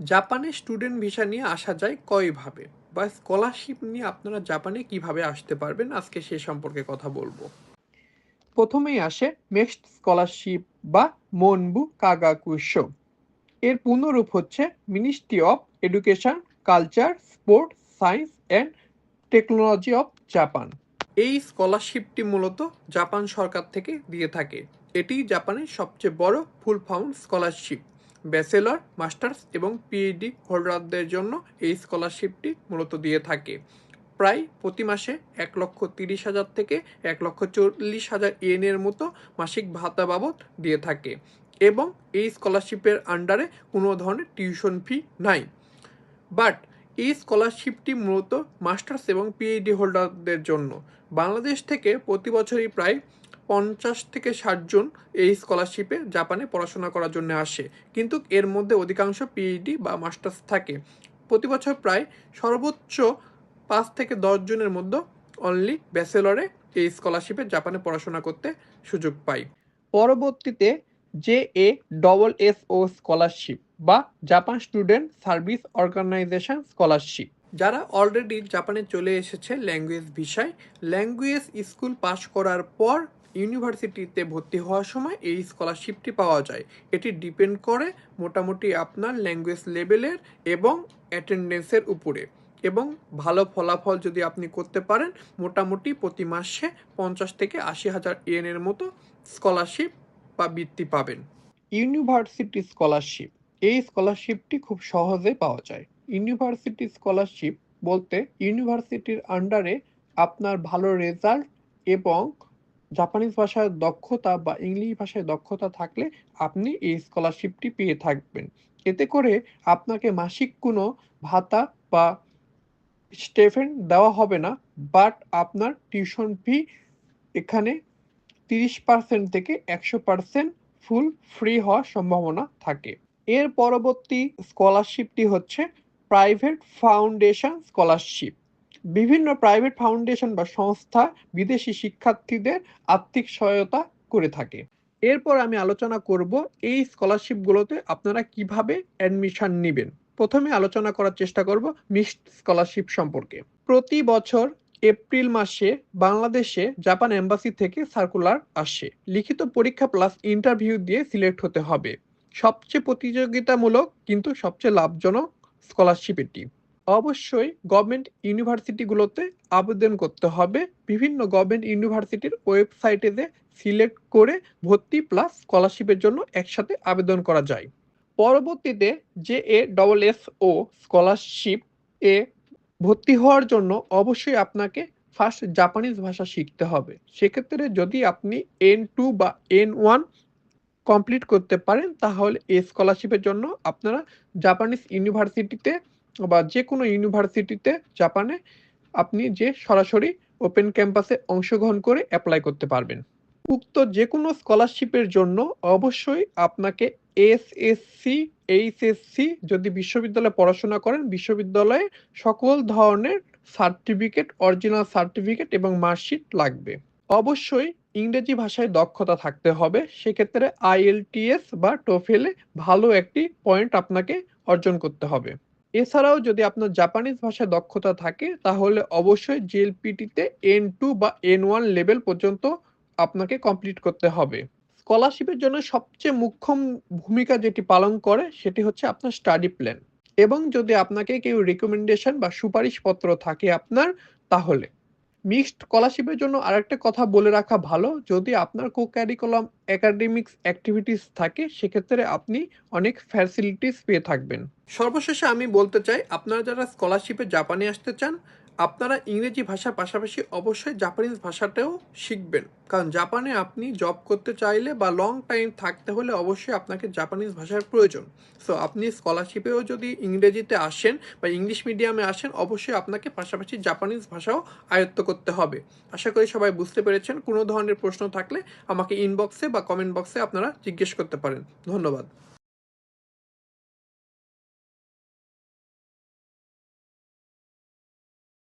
জাপানে student visa নিয়ে আসা যায় কয়ভাবে বা স্কলারশিপ নিয়ে আপনারা জাপানে কীভাবে আসতে পারবেন? আজকে সে সম্পর্কে কথা বলব। প্রথমেই আসে নেক্সট স্কলারশিপ বা মনবু কাগাকুশো এর পূর্ণরূপ হচ্ছে ministry of education, culture, sport, science and technology of Japan. এই স্কলারশিপটি মূলত জাপান সরকার থেকে দিয়ে থাকে। এটি জাপানের সবচেয়ে বড় fully funded scholarship. Bachelor, masters এবং পিএইচডি হোল্ডারদের জন্য এই স্কলারশিপটি মূলত দিয়ে থাকে। প্রায় প্রতি মাসে এক লক্ষ তিরিশ হাজার থেকে এক লক্ষ চল্লিশ হাজার ইয়েনের মতো মাসিক ভাতা বাবদ দিয়ে থাকে এবং এই স্কলারশিপের আন্ডারে কোনো ধরনের টিউশন ফি নাই। বাট এই স্কলারশিপটি মূলত মাস্টার্স এবং পিএইচডি হোল্ডারদের জন্য। বাংলাদেশ থেকে প্রতি বছরই প্রায় পঞ্চাশ থেকে ষাট জন এই স্কলারশিপে জাপানে পড়াশোনা করার জন্য আসে। কিন্তু এর মধ্যে অধিকাংশ পিএইচডি বা মাস্টার্স থাকে। প্রতি বছর প্রায় সর্বোচ্চ পাঁচ থেকে দশ জনের মধ্যে অনলি ব্যাচেলরে এই স্কলারশিপে জাপানে পড়াশোনা করতে সুযোগ পাই পরবর্তীতে J A double S O scholarship বা Japan student service organisation scholarship যারা অলরেডি জাপানে চলে এসেছে ল্যাঙ্গুয়েজ ভিসায় ল্যাঙ্গুয়েজ স্কুল পাশ করার পর ইউনিভার্সিটিতে ভর্তি হওয়ার সময় এই স্কলারশিপটি পাওয়া যায়। এটি ডিপেন্ড করে মোটামুটি আপনার ল্যাঙ্গুয়েজ লেভেলের এবং অ্যাটেন্ডেন্সের উপরে। এবং ভালো ফলাফল যদি আপনি করতে পারেন, মোটামুটি প্রতি মাসে পঞ্চাশ থেকে আশি হাজার ইয়েনের মতো স্কলারশিপ বা বৃত্তি পাবেন। ইউনিভার্সিটি স্কলারশিপ এই স্কলারশিপটি খুব সহজে পাওয়া যায়। ইউনিভার্সিটি স্কলারশিপ বলতে ইউনিভার্সিটির আন্ডারে আপনার ভালো রেজাল্ট এবং জাপানিজ ভাষায় দক্ষতা বা ইংলিশ ভাষায় দক্ষতা থাকলে আপনি এই স্কলারশিপটি পেয়ে থাকবেন। এতে করে আপনাকে মাসিক কোনো ভাতা বা স্টেফেন দেওয়া হবে না বাট আপনার টিউশন ফি এখানে তিরিশ পার্সেন্ট থেকে একশো পার্সেন্ট ফুল ফ্রি হওয়ার সম্ভাবনা থাকে। এর পরবর্তী স্কলারশিপটি হচ্ছে প্রাইভেট ফাউন্ডেশন স্কলারশিপ বিভিন্ন প্রাইভেট ফাউন্ডেশন বা সংস্থা বিদেশি শিক্ষার্থীদের আর্থিক সহায়তা করে থাকে। এরপর আমি আলোচনা করব এই স্কলারশিপগুলোতে আপনারা কীভাবে অ্যাডমিশন নেবেন। প্রথমে আলোচনা করার চেষ্টা করব মিক্সড স্কলারশিপ সম্পর্কে। প্রতি বছর এপ্রিল মাসে বাংলাদেশে জাপান এম্বাসি থেকে সার্কুলার আসে। লিখিত পরীক্ষা প্লাস ইন্টারভিউ দিয়ে সিলেক্ট হতে হবে। সবচেয়ে প্রতিযোগিতামূলক কিন্তু সবচেয়ে লাভজনক স্কলারশিপ এটি। অবশ্যই গভর্নমেন্ট ইউনিভার্সিটিগুলোতে আবেদন করতে হবে। বিভিন্ন গভর্নমেন্ট ইউনিভার্সিটির ওয়েবসাইটে যে সিলেক্ট করে ভর্তি প্লাস স্কলারশিপের জন্য একসাথে আবেদন করা যায়। পরবর্তীতে যে A double S O scholarship এ ভর্তি হওয়ার জন্য অবশ্যই আপনাকে ফার্স্ট জাপানিজ ভাষা শিখতে হবে। সেক্ষেত্রে যদি আপনি এন টু বা এন ওয়ান কমপ্লিট করতে পারেন, তাহলে এই স্কলারশিপের জন্য আপনারা জাপানিজ ইউনিভার্সিটিতে বা যে কোনো ইউনিভার্সিটিতে জাপানে আপনি যে সরাসরি ওপেন ক্যাম্পাসে অংশগ্রহণ করে অ্যাপ্লাই করতে পারবেন। উক্ত যে কোনো স্কলারশিপের জন্য অবশ্যই আপনাকে এসএসসি এইচএসসি যদি বিশ্ববিদ্যালয়ে পড়াশোনা করেন, বিশ্ববিদ্যালয়ে সকল ধরনের সার্টিফিকেট অরিজিনাল সার্টিফিকেট এবং মার্কশিট লাগবে। অবশ্যই ইংরেজি ভাষায় দক্ষতা থাকতে হবে, সেক্ষেত্রে আইএলটিএস বা টোফেলে ভালো একটি পয়েন্ট আপনাকে অর্জন করতে হবে। এছাড়াও যদি আপনার জাপানিজ ভাষায় দক্ষতা থাকে, তাহলে অবশ্যই জিএলপিটিতে এন টু বা এন ওয়ান লেভেল পর্যন্ত আপনাকে কমপ্লিট করতে হবে। স্কলারশিপের জন্য সবচেয়ে মুখ্যম ভূমিকা যেটি পালন করে, সেটি হচ্ছে আপনার স্টাডি প্ল্যান এবং যদি আপনাকে কেউ রেকমেন্ডেশন বা সুপারিশপত্র থাকে আপনার, তাহলে। মিক্সড স্কলারশিপের জন্য আরেকটা কথা বলে রাখা ভালো, যদি আপনার কো ক্যারিকুলাম একাডেমিক্স অ্যাক্টিভিটিস থাকে, সেক্ষেত্রে আপনি অনেক ফ্যাসিলিটিস পেয়ে থাকবেন। সর্বশেষে আমি বলতে চাই, আপনারা যারা স্কলারশিপে জাপানে আসতে চান আপনারা ইংরেজি ভাষার পাশাপাশি অবশ্যই জাপানিজ ভাষাটাও শিখবেন। কারণ জাপানে আপনি জব করতে চাইলে বা লং টাইম থাকতে হলে অবশ্যই আপনাকে জাপানিজ ভাষার প্রয়োজন। সো আপনি স্কলারশিপেও যদি ইংরেজিতে আসেন বা ইংলিশ মিডিয়ামে আসেন, অবশ্যই আপনাকে পাশাপাশি জাপানিজ ভাষাও আয়ত্ত করতে হবে। আশা করি সবাই বুঝতে পেরেছেন। কোনো ধরনের প্রশ্ন থাকলে আমাকে ইনবক্সে বা কমেন্ট বক্সে আপনারা জিজ্ঞেস করতে পারেন। ধন্যবাদ।